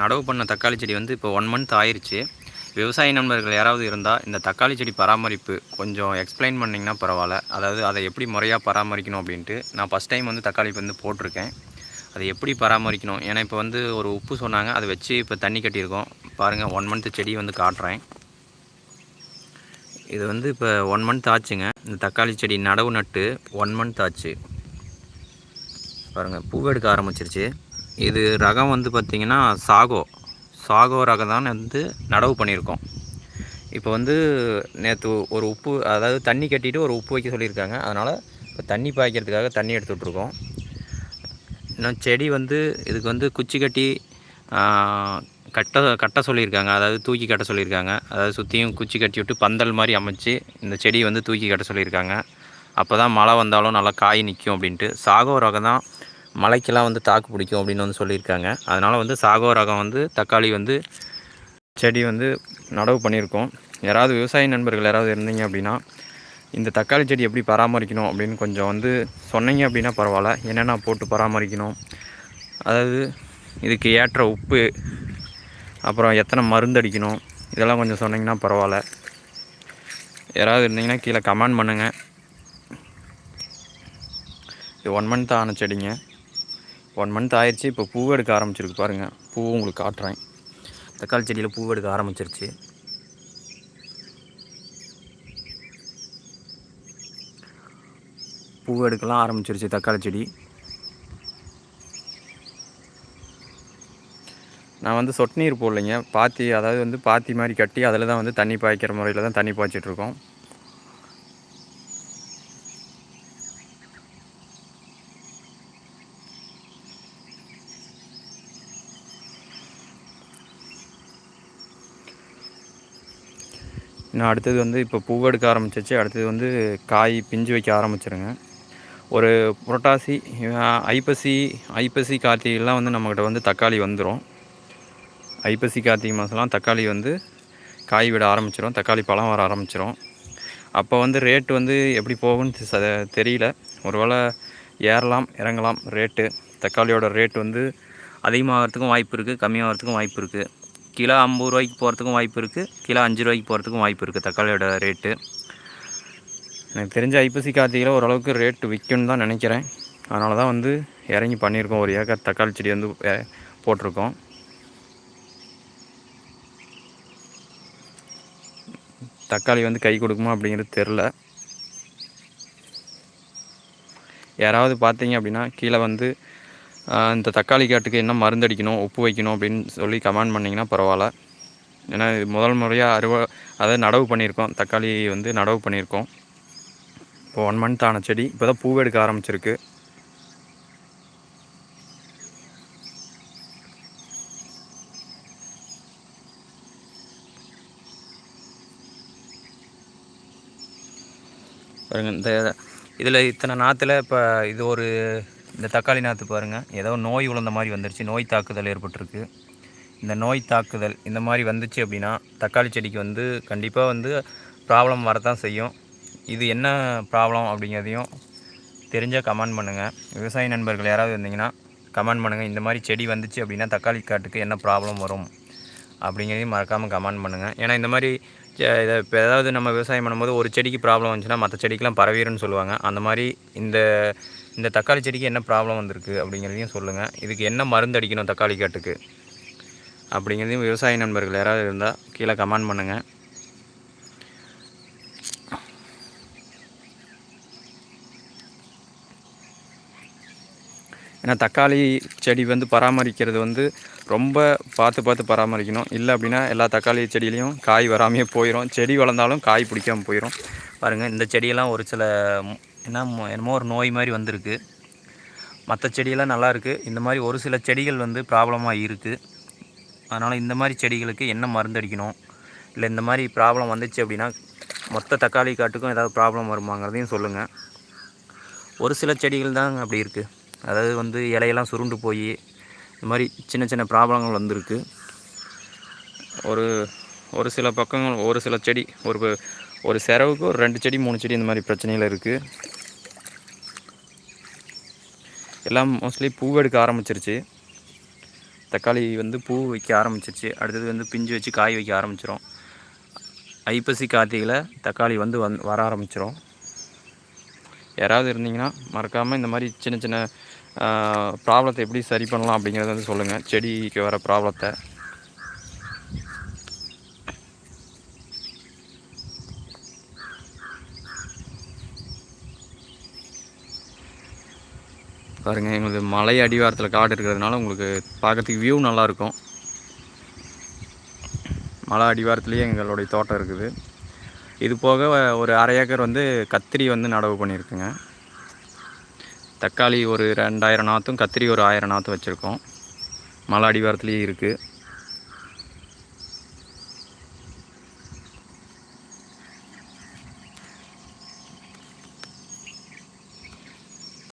நடவு பண்ண தக்காளி செடி வந்து இப்போ ஒன் மந்த் ஆயிடுச்சு விவசாய நண்பர்கள் யாராவது இருந்தால் இந்த தக்காளி செடி பராமரிப்பு கொஞ்சம் எக்ஸ்பிளைன் பண்ணிங்கன்னா பரவாயில்ல. அதாவது அதை எப்படி முறையாக பராமரிக்கணும் அப்படின்ட்டு நான் ஃபஸ்ட் டைம் வந்து தக்காளி வந்து போட்டிருக்கேன். அதை எப்படி பராமரிக்கணும்? ஏன்னா இப்போ வந்து ஒரு உப்பு சொன்னாங்க அதை வச்சு இப்போ தண்ணி கட்டியிருக்கோம். பாருங்கள் ஒன் மந்த்து செடி வந்து காட்டுறேன். இது வந்து இப்போ ஒன் மந்த் ஆச்சுங்க. இந்த தக்காளி செடி நடவு நட்டு ஒன் மந்த் ஆச்சு. பாருங்கள் பூ எடுக்க ஆரம்பிச்சிருச்சு. இது ரகம் வந்து பார்த்திங்கன்னா சாகோ. சாகோ ரகம் தான் வந்து நடவு பண்ணியிருக்கோம். இப்போ வந்து நேற்று ஒரு உப்பு அதாவது தண்ணி கட்டிட்டு ஒரு உப்பு வைக்க சொல்லியிருக்காங்க. அதனால் இப்போ தண்ணி பாய்க்கிறதுக்காக தண்ணி எடுத்து விட்ருக்கோம் இன்னும் செடி வந்து இதுக்கு வந்து குச்சி கட்டி கட்ட கட்ட சொல்லியிருக்காங்க. அதாவது தூக்கி கட்ட சொல்லியிருக்காங்க. அதாவது சுற்றியும் குச்சி கட்டி விட்டு பந்தல் மாதிரி அமைச்சு இந்த செடி வந்து தூக்கி கட்ட சொல்லியிருக்காங்க. அப்போ தான் மழை வந்தாலும் நல்லா காய் நிற்கும் அப்படின்ட்டு. சாகோ ரகம் தான் மலைக்கெல்லாம் வந்து தாக்கு பிடிக்கும் அப்படின்னு வந்து சொல்லியிருக்காங்க. அதனால் வந்து சாகோ ரகம் வந்து தக்காளி வந்து செடி வந்து நடவு பண்ணியிருக்கோம். யாராவது விவசாய நண்பர்கள் யாராவது இருந்தீங்க அப்படின்னா இந்த தக்காளி செடி எப்படி பராமரிக்கணும் அப்படின்னு கொஞ்சம் வந்து சொன்னீங்க அப்படின்னா பரவாயில்ல. என்னென்ன போட்டு பராமரிக்கணும்? அதாவது இதுக்கு ஏற்ற உப்பு அப்புறம் எத்தனை மருந்து அடிக்கணும்? இதெல்லாம் கொஞ்சம் சொன்னீங்கன்னா பரவாயில்ல. யாராவது இருந்தீங்கன்னா கீழே கமெண்ட் பண்ணுங்கள் இது ஒன் மந்த் ஆன செடிங்க. ஒன் மந்த் ஆயிடுச்சு இப்போ பூ எடுக்க ஆரம்பிச்சிருக்கு பாருங்கள் பூ உங்களுக்கு காட்டுறேன். தக்காளி செடியில் பூ எடுக்க ஆரம்பிச்சிருச்சு. பூ எடுக்கலாம் ஆரம்பிச்சிருச்சு தக்காளி செடி. நான் வந்து சொட்டு நீர் போடலைங்க. பாத்தி அதாவது வந்து பாத்தி மாதிரி கட்டி அதில் தான் வந்து தண்ணி பாய்க்கிற முறையில் தான் தண்ணி பாய்ச்சிட்ருக்கோம் இன்னும் அடுத்தது வந்து இப்போ பூவெடுக்க எடுக்க ஆரம்பிச்சிச்சு. அடுத்தது வந்து காய் பிஞ்சு வைக்க ஆரம்பிச்சிருங்க. ஒரு புரட்டாசி ஐப்பசி ஐப்பசி கார்த்திகைலாம் வந்து நம்மக்கிட்ட வந்து தக்காளி வந்துடும் ஐப்பசி கார்த்திகை மாதம்லாம் தக்காளி வந்து காய் விட ஆரம்பிச்சிடும் தக்காளி பழம் வர ஆரம்பிச்சிடும் அப்போ வந்து ரேட் வந்து எப்படி போகும்னு ச- தெரியல. ஒருவேளை ஏறலாம் இறங்கலாம் ரேட்டு தக்காளியோட ரேட் வந்து அதிகமாகிறதுக்கும் வாய்ப்பு இருக்குது கம்மியாகிறதுக்கும் வாய்ப்பு இருக்குது கிலோ ஐம்பது ரூபாய்க்கு போகிறதுக்கும் வாய்ப்பு இருக்குது கிலோ அஞ்சு ரூபாய்க்கு போகிறதுக்கும் வாய்ப்பு இருக்குது தக்காளியோட ரேட்டு எனக்கு தெரிஞ்ச ஐப்பசி கார்த்திகையில் ஓரளவுக்கு ரேட்டு விற்கும்னு தான் நினைக்கிறேன். அதனால தான் வந்து இறங்கி பண்ணியிருக்கோம். ஒரு ஏக்கர் தக்காளி செடி வந்து போட்டிருக்கோம். தக்காளி வந்து கை கொடுக்குமா அப்படிங்கிறது தெரில. யாராவது பார்த்தீங்க அப்படின்னா கீழே வந்து இந்த தக்காளி காட்டுக்கு என்ன மருந்து அடிக்கணும் உப்பு வைக்கணும் அப்படின்னு சொல்லி கமெண்ட் பண்ணிங்கன்னா பரவாயில்ல. ஏன்னா இது முதல் முறையாக அறுவ அதாவது நடவு பண்ணியிருக்கோம். தக்காளி வந்து நடவு பண்ணியிருக்கோம். இப்போ ஒன் மந்த் ஆன செடி இப்போ தான் பூ எடுக்க ஆரம்பிச்சிருக்கு. பாருங்கள் இந்த இதில் இத்தனை நாற்றுல இப்போ இது ஒரு இந்த தக்காளி நாற்று பாருங்கள் ஏதோ நோய் உழந்த மாதிரி வந்துருச்சு. நோய் தாக்குதல் ஏற்பட்டிருக்கு. இந்த நோய் தாக்குதல் இந்த மாதிரி வந்துச்சு அப்படின்னா தக்காளி செடிக்கு வந்து கண்டிப்பாக வந்து ப்ராப்ளம் வரத்தான் செய்யும். இது என்ன ப்ராப்ளம் அப்படிங்கிறதையும் தெரிஞ்சால் கமெண்ட் பண்ணுங்கள் விவசாய நண்பர்கள் யாராவது இருந்தீங்கன்னா கமெண்ட் பண்ணுங்கள் இந்த மாதிரி செடி வந்துச்சு அப்படின்னா தக்காளி காட்டுக்கு என்ன ப்ராப்ளம் வரும் அப்படிங்கிறதையும் மறக்காமல் கமெண்ட் பண்ணுங்கள் ஏன்னா இந்த மாதிரி இதை இப்போ ஏதாவது நம்ம விவசாயம் பண்ணும்போது ஒரு செடிக்கு ப்ராப்ளம் வந்துச்சுன்னா மற்ற செடிக்கெலாம் பரவிடுன்னு சொல்லுவாங்க. அந்த மாதிரி இந்த இந்த தக்காளி செடிக்கு என்ன ப்ராப்ளம் வந்திருக்கு அப்படிங்கிறதையும் சொல்லுங்கள் இதுக்கு என்ன மருந்து அடிக்கணும் தக்காளி காட்டுக்கு? அப்படிங்கிறதையும் விவசாய நண்பர்கள் யாராவது இருந்தால் கீழே கமெண்ட் பண்ணுங்கள் ஏன்னா தக்காளி செடி வந்து பராமரிக்கிறது வந்து ரொம்ப பார்த்து பார்த்து பராமரிக்கணும். இல்லை அப்படின்னா எல்லா தக்காளி செடியிலையும் காய் வராமையே போயிடும் செடி வளர்ந்தாலும் காய் பிடிக்காமல் போயிடும் பாருங்கள் இந்த செடியெல்லாம் ஒரு சில என்ன என்னமோ ஒரு நோய் மாதிரி வந்திருக்கு. மற்ற செடியெல்லாம் நல்லா இருக்குது இந்த மாதிரி ஒரு சில செடிகள் வந்து ப்ராப்ளமாக இருக்குது அதனால் இந்த மாதிரி செடிகளுக்கு என்ன மருந்து அடிக்கணும்? இல்லை இந்த மாதிரி ப்ராப்ளம் வந்துச்சு அப்படின்னா மொத்த தக்காளி காட்டுக்கும் ஏதாவது ப்ராப்ளம் வருமாங்கிறதையும் சொல்லுங்கள் ஒரு சில செடிகள் தான் அப்படி இருக்குது அதாவது வந்து இலையெல்லாம் சுருண்டு போய் இந்த மாதிரி சின்ன சின்ன ப்ராப்ளங்கள் வந்திருக்கு. ஒரு ஒரு சில பக்கங்கள் ஒரு சில செடி ஒரு ஒரு செரவுக்கு ஒரு ரெண்டு செடி மூணு செடி இந்த மாதிரி பிரச்சனைகள் இருக்குது எல்லாம் மோஸ்ட்லி பூ எடுக்க ஆரம்பிச்சிருச்சு. தக்காளி வந்து பூ வைக்க ஆரம்பிச்சிருச்சு. அடுத்தது வந்து பிஞ்சு வச்சு காய் வைக்க ஆரம்பிச்சிரும். ஐப்பசி கார்த்திகையில் தக்காளி வந்து வந் வர ஆரம்பிச்சிரும். யாராவது இருந்தீங்கன்னா மறக்காமல் இந்த மாதிரி சின்ன சின்ன ப்ராப்ளத்தை எப்படி சரி பண்ணலாம் அப்படிங்கிறத வந்து சொல்லுங்கள் செடிக்கு வர ப்ராப்ளத்தை. பாருங்கள் எங்களுக்கு மலை அடிவாரத்தில் காடு இருக்கிறதுனால உங்களுக்கு பார்க்கறதுக்கு வியூ நல்லாயிருக்கும் மலை அடிவாரத்துலேயே எங்களுடைய தோட்டம் இருக்குது. இது போக ஒரு அரை ஏக்கர் வந்து கத்திரி வந்து நடவு பண்ணியிருக்குங்க. தக்காளி ஒரு ரெண்டாயிரம் நாற்றும் கத்திரி ஒரு ஆயிரம் நாற்றும் வச்சுருக்கோம். மலை அடிவாரத்துலேயும் இருக்குது